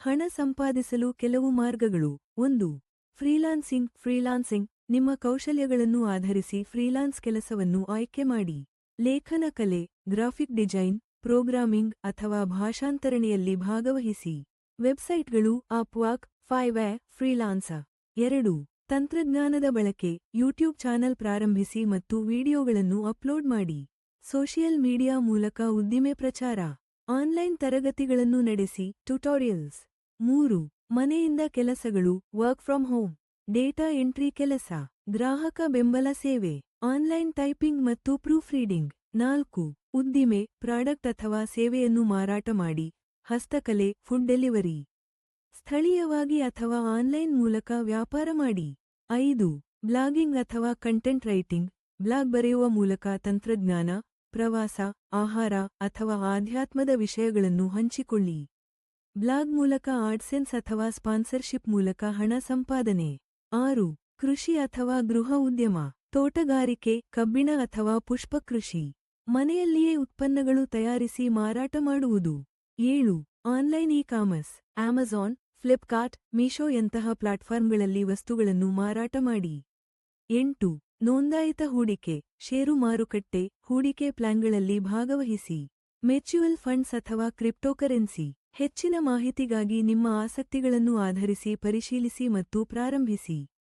ಹಣ ಸಂಪಾದಿಸಲು ಕೆಲವು ಮಾರ್ಗಗಳು. ಒಂದು, ಫ್ರೀಲಾನ್ಸಿಂಗ್. ಫ್ರೀಲಾನ್ಸಿಂಗ್, ನಿಮ್ಮ ಕೌಶಲ್ಯಗಳನ್ನು ಆಧರಿಸಿ ಫ್ರೀಲಾನ್ಸ್ ಕೆಲಸವನ್ನು ಆಯ್ಕೆ ಮಾಡಿ. ಲೇಖನ ಕಲೆ, ಗ್ರಾಫಿಕ್ ಡಿಸೈನ್, ಪ್ರೋಗ್ರಾಮಿಂಗ್ ಅಥವಾ ಭಾಷಾಂತರಣೆಯಲ್ಲಿ ಭಾಗವಹಿಸಿ. ವೆಬ್ಸೈಟ್ಗಳು ಅಪ್ವಾಕ್ ಫೈವ್ಯಾ ಫ್ರೀಲಾನ್ಸ. ಎರಡು, ತಂತ್ರಜ್ಞಾನದ ಬಳಕೆ. ಯೂಟ್ಯೂಬ್ ಚಾನೆಲ್ ಪ್ರಾರಂಭಿಸಿ ಮತ್ತು ವಿಡಿಯೋಗಳನ್ನು ಅಪ್ಲೋಡ್ ಮಾಡಿ. ಸೋಷಿಯಲ್ ಮೀಡಿಯಾ ಮೂಲಕ ಉದ್ದಿಮೆ ಪ್ರಚಾರ. ಆನ್ಲೈನ್ ತರಗತಿಗಳನ್ನು ನಡೆಸಿ. ಟ್ಯುಟೋರಿಯಲ್ಸ್. ಮೂರು, ಮನೆಯಿಂದ ಕೆಲಸಗಳು work from home data entry ಕೆಲಸ, ಗ್ರಾಹಕ ಬೆಂಬಲ ಸೇವೆ ಆನ್ಲೈನ್ ಟೈಪಿಂಗ್ ಮತ್ತು ಪ್ರೂಫ್ ರೀಡಿಂಗ್ ನಾಲ್ಕು, ಉದ್ದಿಮೆ ಪ್ರಾಡಕ್ಟ್ ಅಥವಾ ಸೇವೆಯನ್ನು ಮಾರಾಟ ಮಾಡಿ, ಹಸ್ತಕಲೆ ಫುಡ್ ಡೆಲಿವರಿ ಸ್ಥಳೀಯವಾಗಿ ಅಥವಾ ಆನ್ಲೈನ್ ಮೂಲಕ ವ್ಯಾಪಾರ ಮಾಡಿ. ಐದು, ಬ್ಲಾಗಿಂಗ್ ಅಥವಾ ಕಂಟೆಂಟ್ ರೈಟಿಂಗ್ ಬ್ಲಾಗ್ ಬರೆಯುವ ಮೂಲಕ ತಂತ್ರಜ್ಞಾನ, ಪ್ರವಾಸ, ಆಹಾರ ಅಥವಾ ಆಧ್ಯಾತ್ಮದ ವಿಷಯಗಳನ್ನು ಹಂಚಿಕೊಳ್ಳಿ. ಬ್ಲಾಗ್ ಮೂಲಕ ಆಡ್ಸೆನ್ಸ್ ಅಥವಾ ಸ್ಪಾನ್ಸರ್ಶಿಪ್ ಮೂಲಕ ಹಣ ಸಂಪಾದನೆ. ಆರು, ಕೃಷಿ ಅಥವಾ ಗೃಹ ಉದ್ಯಮ, ತೋಟಗಾರಿಕೆ, ಕಬ್ಬಿಣ ಅಥವಾ ಪುಷ್ಪ ಕೃಷಿ. ಮನೆಯಲ್ಲಿಯೇ ಉತ್ಪನ್ನಗಳು ತಯಾರಿಸಿ ಮಾರಾಟ ಮಾಡುವುದು. ಏಳು, online e commerce Amazon, Flipkart ಮೀಶೋಯಂತಹ ಪ್ಲಾಟ್ಫಾರ್ಮ್ಗಳಲ್ಲಿ ವಸ್ತುಗಳನ್ನು ಮಾರಾಟ ಮಾಡಿ. ಎಂಟು, ನೋಂದಾಯಿತ ಹೂಡಿಕೆ, ಷೇರು ಮಾರುಕಟ್ಟೆ, ಹೂಡಿಕೆ ಪ್ಲಾನ್ಗಳಲ್ಲಿ ಭಾಗವಹಿಸಿ. ಮ್ಯೂಚುವಲ್ ಫಂಡ್ಸ್ ಅಥವಾ ಕ್ರಿಪ್ಟೋಕರೆನ್ಸಿ. ಹೆಚ್ಚಿನ ಮಾಹಿತಿಗಾಗಿ ನಿಮ್ಮ ಆಸಕ್ತಿಗಳನ್ನು ಆಧರಿಸಿ ಪರಿಶೀಲಿಸಿ ಮತ್ತು ಪ್ರಾರಂಭಿಸಿ.